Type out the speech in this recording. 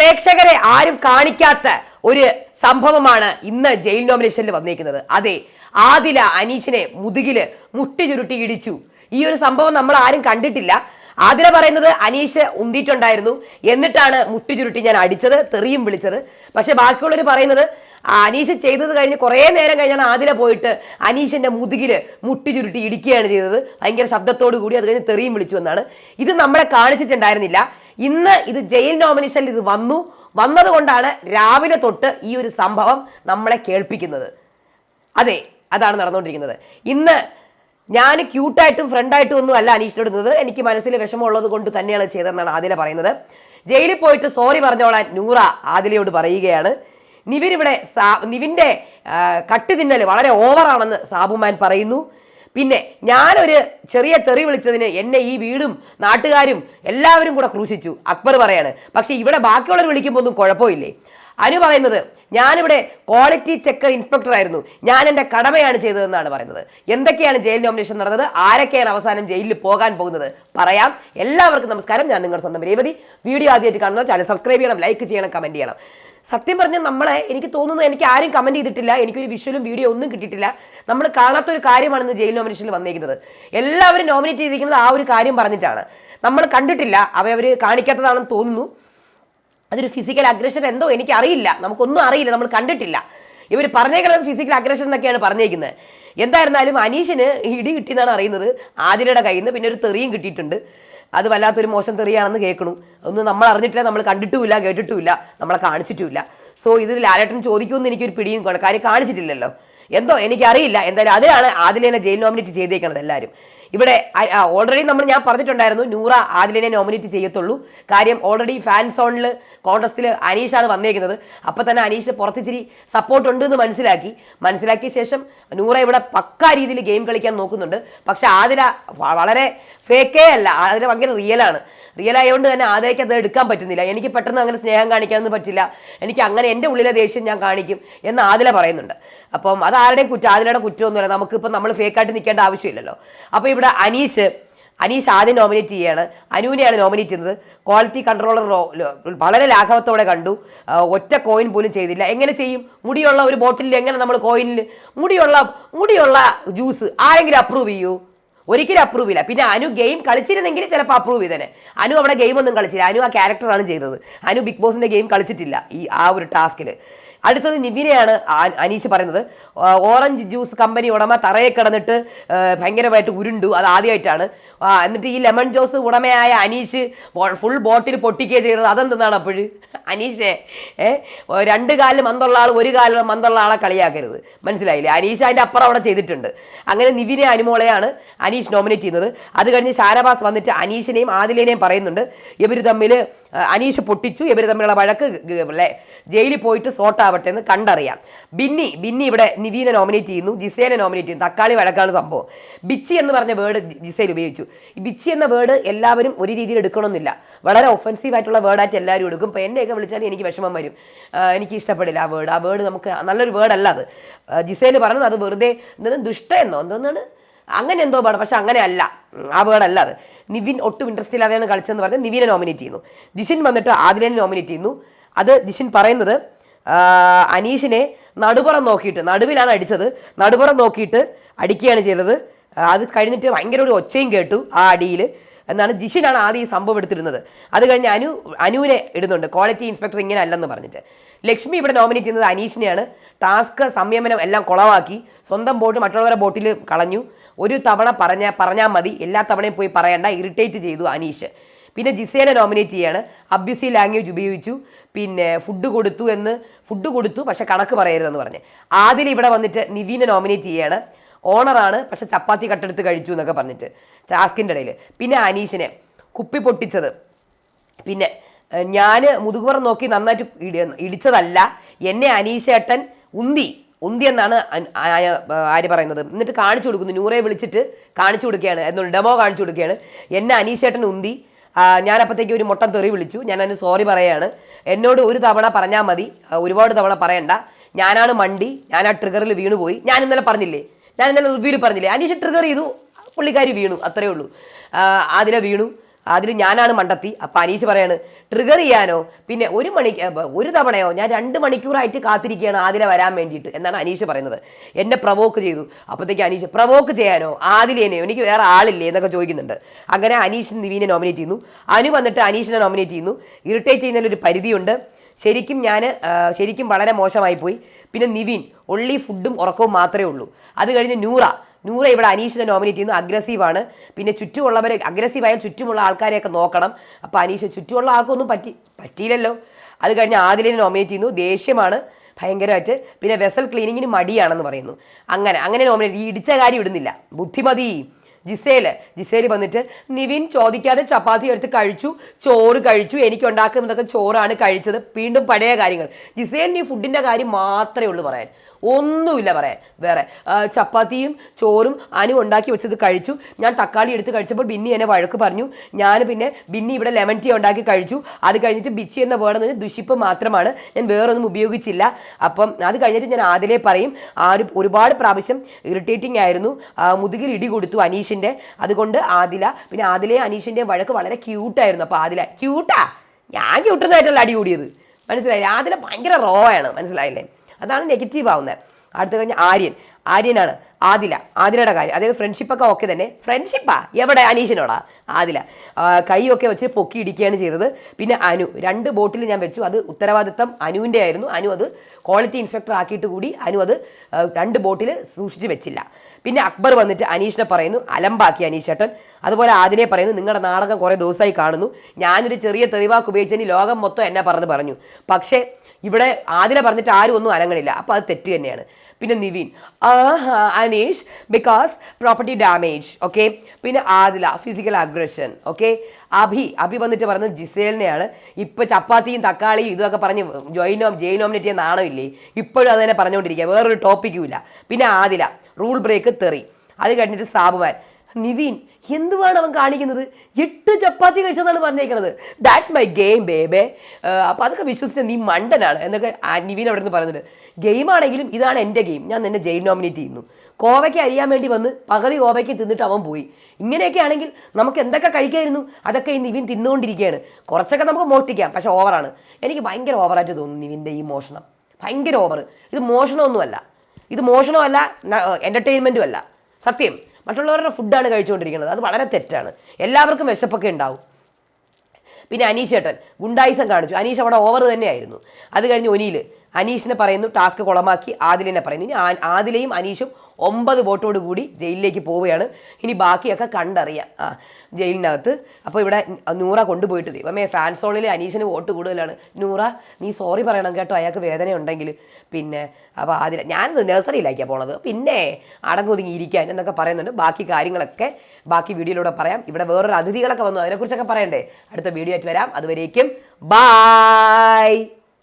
പ്രേക്ഷകരെ ആരും കാണിക്കാത്ത ഒരു സംഭവമാണ് ഇന്ന് ജയിൽ നോമിനേഷനിൽ വന്നിരിക്കുന്നത്. അതെ ആദില അനീഷിനെ മുതുകിൽ മുട്ടി ചുരുട്ടി ഇടിച്ചു. ഈ ഒരു സംഭവം നമ്മൾ ആരും കണ്ടിട്ടില്ല. ആദില പറയുന്നത് അനീഷ് ഉന്തിയിട്ടുണ്ടായിരുന്നു. എന്നിട്ടാണ് മുട്ടി ചുരുട്ടി ഞാൻ അടിച്ചത് തെറിയും വിളിച്ചത്. പക്ഷെ ബാക്കിയുള്ളവർ പറയുന്നത് അനീഷ് ചെയ്തത് കഴിഞ്ഞ് കുറേ നേരം കഴിഞ്ഞാണ് ആദില പോയിട്ട് അനീഷിന്റെ മുതുകിൽ മുട്ടി ചുരുട്ടി ഇടിക്കുകയാണ് ചെയ്തത്. ഭയങ്കര ശബ്ദത്തോടു കൂടി അത് കഴിഞ്ഞ് തെറിയും വിളിച്ചു എന്നാണ്. ഇത് നമ്മളെ കാണിച്ചിട്ടുണ്ടായിരുന്നില്ല. ഇന്ന് ഇത് ജയിൽ നോമിനേഷനിൽ ഇത് വന്നു. വന്നതുകൊണ്ടാണ് രാവിലെ തൊട്ട് ഈ ഒരു സംഭവം നമ്മളെ കേൾപ്പിക്കുന്നത്. അതെ അതാണ് നടന്നുകൊണ്ടിരിക്കുന്നത്. ഇന്ന് ഞാൻ ക്യൂട്ടായിട്ടും ഫ്രണ്ടായിട്ടും ഒന്നും അല്ല അനീഷിനോടുന്നത് എനിക്ക് മനസ്സിൽ വിഷമമുള്ളത് കൊണ്ട് തന്നെയാണ് ചെയ്തതെന്നാണ് ആദില പറയുന്നത്. ജയിലിൽ പോയിട്ട് സോറി പറഞ്ഞോളാൻ നൂറ ആദിലയോട് പറയുകയാണ്. നിവിൻ ഇവിടെ നിവിന്റെ കട്ട് തിന്നൽ വളരെ ഓവറാണെന്ന് സാബുമാൻ പറയുന്നു. പിന്നെ ഞാനൊരു ചെറിയ തെറി വിളിച്ചതിന് എന്നെ ഈ വീടും നാട്ടുകാരും എല്ലാവരും കൂടെ ക്രൂശിച്ചു. അക്ബർ പറയാണ്. പക്ഷേ ഇവിടെ ബാക്കിയുള്ളവർ വിളിക്കുമ്പോൾ ഒന്നും കുഴപ്പമില്ലേ? അനു പറയുന്നത് ഞാനിവിടെ ക്വാളിറ്റി ചെക്കർ ഇൻസ്പെക്ടർ ആയിരുന്നു. ഞാൻ എന്റെ കടമയാണ് ചെയ്തതെന്നാണ് പറയുന്നത്. എന്തൊക്കെയാണ് ജയിൽ നോമിനേഷൻ നടന്നത്? ആരൊക്കെയാണ് അവസാനം ജയിലിൽ പോകാൻ പോകുന്നത്? പറയാം. എല്ലാവർക്കും നമസ്കാരം. ഞാൻ നിങ്ങളുടെ സ്വന്തം രേവതി. വീഡിയോ ആദ്യമായിട്ട് കാണുന്നവർ ചാനൽ സബ്സ്ക്രൈബ് ചെയ്യണം ലൈക്ക് ചെയ്യണം കമന്റ് ചെയ്യണം. സത്യം പറഞ്ഞാൽ നമ്മളെ എനിക്ക് തോന്നുന്നു എനിക്ക് ആരും കമന്റ് ചെയ്തിട്ടില്ല. എനിക്കൊരു വിഷ്വലും വീഡിയോ ഒന്നും കിട്ടിയിട്ടില്ല. നമ്മൾ കാണാത്ത കാണാത്തൊരു കാര്യമാണെന്ന് ജയിൽ നോമിനേഷനിൽ വന്നിരിക്കുന്നത് എല്ലാവരും നോമിനേറ്റ് ചെയ്തിരിക്കുന്നത് ആ ഒരു കാര്യം പറഞ്ഞിട്ടാണ്. നമ്മൾ കണ്ടിട്ടില്ല. അവരവർ കാണിക്കാത്തതാണെന്ന് തോന്നുന്നു. അതൊരു ഫിസിക്കൽ അഗ്രഷൻ എന്തോ എനിക്ക് അറിയില്ല നമുക്കൊന്നും അറിയില്ല. നമ്മൾ കണ്ടിട്ടില്ല. ഇവർ പറഞ്ഞേക്കുന്നത് ഫിസിക്കൽ അഗ്രഷൻ എന്നൊക്കെയാണ് പറഞ്ഞേക്കുന്നത്. എന്തായിരുന്നാലും അനീഷിന് ഇടി കിട്ടിയെന്നാണ് അറിയുന്നത്. ആതിരയുടെ കയ്യിൽ നിന്ന് പിന്നെ ഒരു തെറിയും കിട്ടിയിട്ടുണ്ട്. അത് വല്ലാത്തൊരു മോശം തെറിയാണെന്ന് കേൾക്കണു. ഒന്നും നമ്മൾ അറിഞ്ഞിട്ടില്ല നമ്മൾ കണ്ടിട്ടുമില്ല കേട്ടിട്ടുമില്ല നമ്മളെ കാണിച്ചിട്ടുമില്ല. സോ ഇത് ലാലേട്ടൻ ചോദിക്കുമെന്ന് എനിക്കൊരു പിടിയും കാര്യം കാണിച്ചിട്ടില്ലല്ലോ. എന്തോ എനിക്കറിയില്ല. എന്തായാലും അതിലാണ് ആദിലേനെ ജയിൽ നോമിനേറ്റ് ചെയ്തേക്കണത് എല്ലാവരും ഇവിടെ ഓൾറെഡി നമ്മൾ ഞാൻ പറഞ്ഞിട്ടുണ്ടായിരുന്നു നൂറ ആദിലിനെ നോമിനേറ്റ് ചെയ്യത്തുള്ളൂ. കാര്യം ഓൾറെഡി ഫാൻ സോണിൽ കോൺടസ്റ്റിൽ അനീഷാണ് വന്നേക്കുന്നത്. അപ്പോൾ തന്നെ അനീഷ് പുറത്തിച്ചിരി സപ്പോർട്ട് ഉണ്ട് എന്ന് മനസ്സിലാക്കി. മനസ്സിലാക്കിയ ശേഷം നൂറ ഇവിടെ പക്കാ രീതിയിൽ ഗെയിം കളിക്കാൻ നോക്കുന്നുണ്ട്. പക്ഷെ ആദില വളരെ ഫേക്കേ അല്ല. ആദില ഭയങ്കര റിയലാണ് റിയൽ ആയതുകൊണ്ട് തന്നെ ആദിലയ്ക്ക് അത് എടുക്കാൻ പറ്റുന്നില്ല. എനിക്ക് പെട്ടെന്ന് അങ്ങനെ സ്നേഹം കാണിക്കാനൊന്നും പറ്റില്ല. എനിക്ക് അങ്ങനെ എന്റെ ഉള്ളിലെ ദേഷ്യം ഞാൻ കാണിക്കും എന്ന് ആദില പറയുന്നുണ്ട്. അപ്പം അത് ആരുടെയും കുറ്റം ആദിലയുടെ കുറ്റമൊന്നുമില്ല. നമുക്കിപ്പോൾ നമ്മൾ ഫേക്കായിട്ട് നിൽക്കേണ്ട ആവശ്യമില്ലല്ലോ. അപ്പോൾ ഇവിടെ അനീഷ് അനീഷ് ആദ്യം നോമിനേറ്റ് ചെയ്യാണ്. അനുവിനെയാണ് നോമിനേറ്റ് ചെയ്യുന്നത്. ക്വാളിറ്റി കൺട്രോളർ വളരെ ലാഘവത്തോടെ കണ്ടു. ഒറ്റ കോയിൻ പോലും ചെയ്തില്ല. എങ്ങനെ ചെയ്യും? മുടിയുള്ള ഒരു ബോട്ടിലിൽ എങ്ങനെ നമ്മൾ കോയിനിൽ മുടിയുള്ള മുടിയുള്ള ജ്യൂസ് ആരെങ്കിലും അപ്രൂവ് ചെയ്യൂ? ഒരിക്കലും അപ്രൂവ് ചെയ്യില്ല. പിന്നെ അനു ഗെയിം കളിച്ചിരുന്നെങ്കിൽ ചിലപ്പോൾ അപ്രൂവ് ചെയ്തേനെ. അനു അവിടെ ഗെയിം ഒന്നും കളിച്ചില്ല. അനു ആ ക്യാരക്ടറാണ് ചെയ്തത്. അനു ബിഗ് ബോസിന്റെ ഗെയിം കളിച്ചിട്ടില്ല ഈ ആ ഒരു ടാസ്കിൽ അടുത്തത് നിവിനെയാണ് അനീഷ് പറയുന്നത്. ഓറഞ്ച് ജ്യൂസ് കമ്പനി ഉടമ തറയെ കിടന്നിട്ട് ഭയങ്കരമായിട്ട് ഉരുണ്ടു. അത് ആദ്യമായിട്ടാണ്. ആ, എന്നിട്ട് ഈ ലെമൺ ജ്യൂസ് ഉടമയായ അനീഷ് ഫുൾ ബോട്ടിൽ പൊട്ടിക്കുകയാണ് ചെയ്തത് അതെന്താണ് അപ്പോഴ്? അനീഷേ ഏ രണ്ട് കാലിൽ മന്തുള്ള ആൾ ഒരു കാലിൽ മന്തുള്ള ആളെ കളിയാക്കരുത്. മനസ്സിലായില്ലേ? അനീഷ് അതിന്റെ അപ്പുറം അവിടെ ചെയ്തിട്ടുണ്ട്. അങ്ങനെ നിവിനെ അനുമോളെയാണ് അനീഷ് നോമിനേറ്റ് ചെയ്യുന്നത്. അത് കഴിഞ്ഞ് ഷാനവാസ് വന്നിട്ട് അനീഷിനെയും ആദിലേനെയും പറയുന്നുണ്ട്. ഇവർ തമ്മിൽ അനീഷ് പൊട്ടിച്ചു. ഇവർ തമ്മിലുള്ള വഴക്ക് ജയിലിൽ പോയിട്ട് സോട്ടാവട്ടെ എന്ന് കണ്ടറിയാം. ബിന്നി ബിന്നി ഇവിടെ നിവീനെ നോമിനേറ്റ് ചെയ്യുന്നു. ജിസേനെ നോമിനേറ്റ് ചെയ്യുന്നു. തക്കാളി വഴക്കാണ് സംഭവം. ബിച്ചി എന്ന് പറഞ്ഞ വേർഡ് ജിസേൽ ഉപയോഗിച്ചു. ഈ ബിച്ചി എന്ന വേർഡ് എല്ലാവരും ഒരു രീതിയിൽ എടുക്കണമെന്നില്ല. വളരെ ഒഫൻസീവ് ആയിട്ടുള്ള വേർഡായിട്ട് എല്ലാവരും എടുക്കും. ഇപ്പോൾ എന്നെയൊക്കെ വിളിച്ചാൽ എനിക്ക് വിഷമം വരും. എനിക്ക് ഇഷ്ടപ്പെടില്ല ആ വേർഡ് ആ വേർഡ് നമുക്ക് നല്ലൊരു വേർഡ് അല്ല അത്. ജിസേൽ പറഞ്ഞത് അത് വെറുതെ എന്താണ് ദുഷ്ട എന്നോ എന്തോന്നാണ് അങ്ങനെ എന്തോ പാടും. പക്ഷെ അങ്ങനെ അല്ല. ആ വേർഡ് അല്ല അത്. നിവിൻ ഒട്ടും ഇൻട്രസ്റ്റ് ഇല്ലാതെയാണ് കളിച്ചതെന്ന് പറഞ്ഞ് നിവിനെ നോമിനേറ്റ് ചെയ്യുന്നു. ജിഷിൻ വന്നിട്ട് ആദിലിനെ നോമിനേറ്റ് ചെയ്യുന്നു. അത് ജിഷിൻ പറയുന്നത് അനീഷിനെ നടുപുറം നോക്കിയിട്ട് നടുവിലാണ് അടിച്ചത്. നടുപുറം നോക്കിയിട്ട് അടിക്കുകയാണ് ചെയ്തത്. അത് കഴിഞ്ഞിട്ട് ഭയങ്കര ഒരു ഒച്ചയും കേട്ടു ആ അടിയിൽ എന്നാണ് ജിഷിനാണ് ആദ്യം ഈ സംഭവം എടുത്തിരുന്നത്. അത് കഴിഞ്ഞ് അനു അനുവിനെ ഇടുന്നുണ്ട്. ക്വാളിറ്റി ഇൻസ്പെക്ടർ ഇങ്ങനെ അല്ലെന്ന് പറഞ്ഞിട്ട്. ലക്ഷ്മി ഇവിടെ നോമിനേറ്റ് ചെയ്യുന്നത് അനീഷിനെയാണ്. ടാസ്ക് സംയമനം എല്ലാം കുളവാക്കി. സ്വന്തം ബോട്ട് മറ്റുള്ളവരുടെ ബോട്ടിൽ കളഞ്ഞു. ഒരു തവണ പറഞ്ഞ പറഞ്ഞാൽ മതി. എല്ലാ തവണയും പോയി പറയണ്ട. ഇറിറ്റേറ്റ് ചെയ്തു അനീഷ്. പിന്നെ ജിസേനെ നോമിനേറ്റ് ചെയ്യാണ്. അബ്യൂസി ലാംഗ്വേജ് ഉപയോഗിച്ചു. പിന്നെ ഫുഡ് കൊടുത്തു എന്ന്. ഫുഡ് കൊടുത്തു പക്ഷേ കണക്ക് പറയരുതെന്ന് പറഞ്ഞ്. ആദ്യം ഇവിടെ വന്നിട്ട് നിവീനെ നോമിനേറ്റ് ചെയ്യാണ്. ഓണറാണ് പക്ഷെ ചപ്പാത്തി കട്ടെടുത്ത് കഴിച്ചു എന്നൊക്കെ പറഞ്ഞിട്ട് ടാസ്കിന്റെ ഇടയിൽ പിന്നെ അനീഷിനെ കുപ്പി പൊട്ടിച്ചത്. പിന്നെ ഞാൻ മുതുകുപുറം നോക്കി നന്നായിട്ട് ഇടി- ഇടിച്ചതല്ല എന്നെ അനീഷേട്ടൻ ഉന്തി ഉന്തി എന്നാണ് ആര് പറയുന്നത്. എന്നിട്ട് കാണിച്ചു കൊടുക്കുന്നു നൂറെ വിളിച്ചിട്ട് കാണിച്ചു കൊടുക്കുകയാണ് എന്നൊരു ഡെമോ കാണിച്ചു കൊടുക്കുകയാണ്. എന്നെ അനീഷേട്ടൻ ഉന്തി ഞാൻ ഒരു മുട്ടം തെറി വിളിച്ചു. ഞാൻ അതിന് സോറി പറയാണ്. എന്നോട് ഒരു തവണ പറഞ്ഞാൽ മതി ഒരുപാട് തവണ പറയണ്ട. ഞാനാണ് മണ്ടി ഞാൻ ആ ട്രിഗറിൽ വീണുപോയി. ഞാൻ ഇന്നലെ പറഞ്ഞില്ലേ ഞാൻ ഇന്നലെ റിവ്യൂവിൽ പറഞ്ഞില്ലേ? അനീഷ് ട്രിഗർ ചെയ്തു. പുള്ളിക്കാരി വീണു. അത്രേ ഉള്ളൂ. ആ, വീണു. അതിൽ ഞാനാണ് മണ്ടത്തി. അപ്പം അനീഷ് പറയാണ് ട്രിഗർ ചെയ്യാനോ? പിന്നെ ഒരു മണി ഒരു തവണയോ? ഞാൻ രണ്ട് മണിക്കൂറായിട്ട് കാത്തിരിക്കുകയാണ് ആദില വരാൻ വേണ്ടിയിട്ട്. എന്നാണ് അനീഷ് പറയുന്നത്. എന്നെ പ്രവോക്ക് ചെയ്തു. അപ്പോഴത്തേക്ക് അനീഷ് പ്രവോക്ക് ചെയ്യാനോ? ആദിലേനെയോ? എനിക്ക് വേറെ ആളില്ലേ? എന്നൊക്കെ ചോദിക്കുന്നുണ്ട്. അങ്ങനെ അനീഷിന് നിവീനെ നോമിനേറ്റ് ചെയ്യുന്നു. അനു വന്നിട്ട് അനീഷിനെ നോമിനേറ്റ് ചെയ്യുന്നു. ഇറിറ്റേറ്റ് ചെയ്യുന്നതിലൊരു പരിധിയുണ്ട്. ശരിക്കും ഞാൻ ശരിക്കും വളരെ മോശമായി പോയി പിന്നെ നിവിൻ ഒള്ളി ഫുഡും ഉറക്കവും മാത്രമേ ഉള്ളൂ. അത് കഴിഞ്ഞ് നൂറ. നൂറ ഇവിടെ അനീഷിനെ നോമിനേറ്റ് ചെയ്യുന്നു. അഗ്രസീവാണ് പിന്നെ ചുറ്റുമുള്ളവരെ അഗ്രസീവായാൽ ചുറ്റുമുള്ള ആൾക്കാരെയൊക്കെ നോക്കണം. അപ്പോൾ അനീഷ് ചുറ്റുമുള്ള ആൾക്കൊന്നും പറ്റി പറ്റിയില്ലല്ലോ. അത് കഴിഞ്ഞ് ആദിലിനെ നോമിനേറ്റ് ചെയ്യുന്നു. ദേഷ്യമാണ് ഭയങ്കരമായിട്ട്. പിന്നെ വെസൽ ക്ലീനിങ്ങിന് മടിയാണെന്ന് പറയുന്നു. അങ്ങനെ അങ്ങനെ നോമിനേറ്റ് ഈ ഇടിച്ച കാര്യം ഇടുന്നില്ല. ബുദ്ധിമതി. ജിസേൽ. ജിസേൽ വന്നിട്ട് നിവിൻ ചോദിക്കാതെ ചപ്പാത്തി എടുത്ത് കഴിച്ചു ചോറ് കഴിച്ചു എനിക്ക് ഉണ്ടാക്കുന്നതൊക്കെ ചോറാണ് കഴിച്ചത് വീണ്ടും പഴയ കാര്യങ്ങൾ. ജിസേലിന് ഈ ഫുഡിന്റെ കാര്യം മാത്രമേ ഉള്ളൂ പറയാൻ. ഒന്നുമില്ല പറയാൻ. വേറെ ചപ്പാത്തിയും ചോറും അനു ഉണ്ടാക്കി വെച്ചത് കഴിച്ചു. ഞാൻ തക്കാളി എടുത്ത് കഴിച്ചപ്പോൾ ബിന്നി എന്നെ വഴക്ക് പറഞ്ഞു. ഞാൻ പിന്നെ ബിന്നി ഇവിടെ ലെമൺ ടീ ഉണ്ടാക്കി കഴിച്ചു. അത് കഴിഞ്ഞിട്ട് ബിച്ചി എന്ന വേർഡ് എന്ന് ദുഷിപ്പ് മാത്രമാണ്. ഞാൻ വേറൊന്നും ഉപയോഗിച്ചില്ല. അപ്പം അത് കഴിഞ്ഞിട്ട് ഞാൻ ആദിലെ പറയും ആ ഒരു ഒരുപാട് പ്രാവശ്യം ഇറിറ്റേറ്റിംഗ് ആയിരുന്നു. മുതുകിൽ ഇടി കൊടുത്തു അനീഷിന്റെ അതുകൊണ്ട് ആദില പിന്നെ ആദിലെ അനീഷിന്റെ വഴക്ക് വളരെ ക്യൂട്ടായിരുന്നു അപ്പോൾ ആദില ക്യൂട്ടാ ഞാൻ ക്യൂട്ടുന്നതായിട്ടല്ല അടി കൂടിയത്. മനസ്സിലായി ആദില ഭയങ്കര റോ ആണ്. മനസ്സിലായില്ലേ? അതാണ് നെഗറ്റീവ് ആവുന്നത്. അടുത്ത കഴിഞ്ഞ് ആര്യൻ. ആര്യനാണ് ആദില. ആദിലയുടെ കാര്യം. അതായത് ഫ്രണ്ട്ഷിപ്പൊക്കെ ഓക്കെ തന്നെ. ഫ്രണ്ട്ഷിപ്പാ എവിടെ? അനീഷിനോടാ? ആദില. കൈയൊക്കെ വെച്ച് പൊക്കി ഇടിക്കുകയാണ് ചെയ്തത്. പിന്നെ അനു. രണ്ട് ബോട്ടിൽ ഞാൻ വെച്ചു. അത് ഉത്തരവാദിത്തം അനുവിന്റെ ആയിരുന്നു. അനു അത് ക്വാളിറ്റി ഇൻസ്പെക്ടർ ആക്കിയിട്ട് കൂടി അനു അത് രണ്ട് ബോട്ടിൽ സൂക്ഷിച്ച് വെച്ചില്ല. പിന്നെ അക്ബർ വന്നിട്ട് അനീഷിനെ പറയുന്നു അലമ്പാക്കി അനീഷേട്ടൻ. അതുപോലെ ആദിനെ പറയുന്നു നിങ്ങളുടെ നാടകം കുറേ ദിവസമായി കാണുന്നു. ഞാനൊരു ചെറിയ തെളിവാക്ക് ഉപയോഗിച്ചതിന് ലോകം മൊത്തം എന്നെ പറഞ്ഞു പറഞ്ഞു. പക്ഷേ ഇവിടെ ആദില പറഞ്ഞിട്ട് ആരും ഒന്നും അനങ്ങണില്ല. അപ്പോൾ അത് തെറ്റ് തന്നെയാണ്. പിന്നെ Nivin Aneesh because property damage okay പിന്നെ Adila physical aggression okay Abhi Abhi വന്നിട്ട് പറയുന്നത് ജിസേലിനെയാണ്. ഇപ്പോൾ ചപ്പാത്തിയും തക്കാളിയും ഇതൊക്കെ പറഞ്ഞ് ജോയിനോം ജെയിൻ നോമിനേറ്റ് ചെയ്യുന്ന ഇല്ലേ ഇപ്പോഴും അത് തന്നെ പറഞ്ഞുകൊണ്ടിരിക്കുക. വേറൊരു ടോപ്പിക്കും ഇല്ല. പിന്നെ ആദില റൂൾ ബ്രേക്ക് തെറി അത് കഴിഞ്ഞിട്ട് സാബുമാൻ നിവിൻ എന്തുവാണ് അവൻ കാണിക്കുന്നത്? എട്ട് ചപ്പാത്തി കഴിച്ചെന്നാണ് പറഞ്ഞേക്കുന്നത് ദാറ്റ്സ് മൈ ഗെയിം ബേബേ അപ്പോൾ അതൊക്കെ വിശ്വസിച്ച നീ മണ്ടനാണ് എന്നൊക്കെ നിവീൻ അവിടെ നിന്ന് പറയുന്നുണ്ട്. ഗെയിമാണെങ്കിലും ഇതാണ് എന്റെ ഗെയിം ഞാൻ നിന്നെ ജയിൽ നോമിനേറ്റ് ചെയ്യുന്നു. കോവയ്ക്ക് അറിയാൻ വേണ്ടി വന്ന് പകുതി കോവയ്ക്ക് തിന്നിട്ട് അവൻ പോയി. ഇങ്ങനെയൊക്കെ ആണെങ്കിൽ നമുക്ക് എന്തൊക്കെ കഴിക്കായിരുന്നു? അതൊക്കെ ഈ നിവിൻ തിന്നുകൊണ്ടിരിക്കുകയാണ്. കുറച്ചൊക്കെ നമുക്ക് മോഷ്ടിക്കാം പക്ഷേ ഓവറാണ് എനിക്ക് ഭയങ്കര ഓവറായിട്ട് തോന്നുന്നു നിവിന്റെ ഈ മോഷണം. ഭയങ്കര ഓവർ ഇത് മോഷണമൊന്നുമല്ല. ഇത് മോഷണമല്ല എന്റർടൈൻമെന്റും അല്ല. സത്യം. മറ്റുള്ളവരുടെ ഫുഡാണ് കഴിച്ചുകൊണ്ടിരിക്കുന്നത്. അത് വളരെ തെറ്റാണ്. എല്ലാവർക്കും വിശപ്പൊക്കെ ഉണ്ടാവും. പിന്നെ അനീഷ് ചേട്ടൻ ഗുണ്ടായിസം കാണിച്ചു. അനീഷ് അവിടെ ഓവർ തന്നെയായിരുന്നു. അത് കഴിഞ്ഞ് ഒനിയിൽ അനീഷിനെ പറയുന്നു ടാസ്ക് കുളമാക്കി. ആദിലിനെ പറയുന്നു. ഇനി ആദിലയും അനീഷും ഒമ്പത് വോട്ടോട് കൂടി ജയിലിലേക്ക് പോവുകയാണ്. ഇനി ബാക്കിയൊക്കെ കണ്ടറിയാം. ആ ജയിലിനകത്ത്. അപ്പോൾ ഇവിടെ നൂറ കൊണ്ടുപോയിട്ട് ദൈവമേ ഫാൻ സോണിൽ അനീഷിന് വോട്ട് കൂടുതലാണ്. നൂറ നീ സോറി പറയണം കേട്ടോ അയാൾക്ക് വേദന ഉണ്ടെങ്കിൽ. പിന്നെ അപ്പോൾ ആദ്യം ഞാൻ നഴ്സറിയിലാക്കിയാണ് പോണത്. പിന്നെ അടങ്ങൊതുങ്ങി ഇരിക്കാൻ എന്നൊക്കെ പറയുന്നുണ്ട്. ബാക്കി കാര്യങ്ങളൊക്കെ ബാക്കി വീഡിയോയിലൂടെ പറയാം. ഇവിടെ വേറൊരു അതിഥികളൊക്കെ വന്നു. അതിനെക്കുറിച്ചൊക്കെ പറയണ്ടേ? അടുത്ത വീഡിയോ ആയിട്ട് വരാം. അതുവരേക്കും ബായ്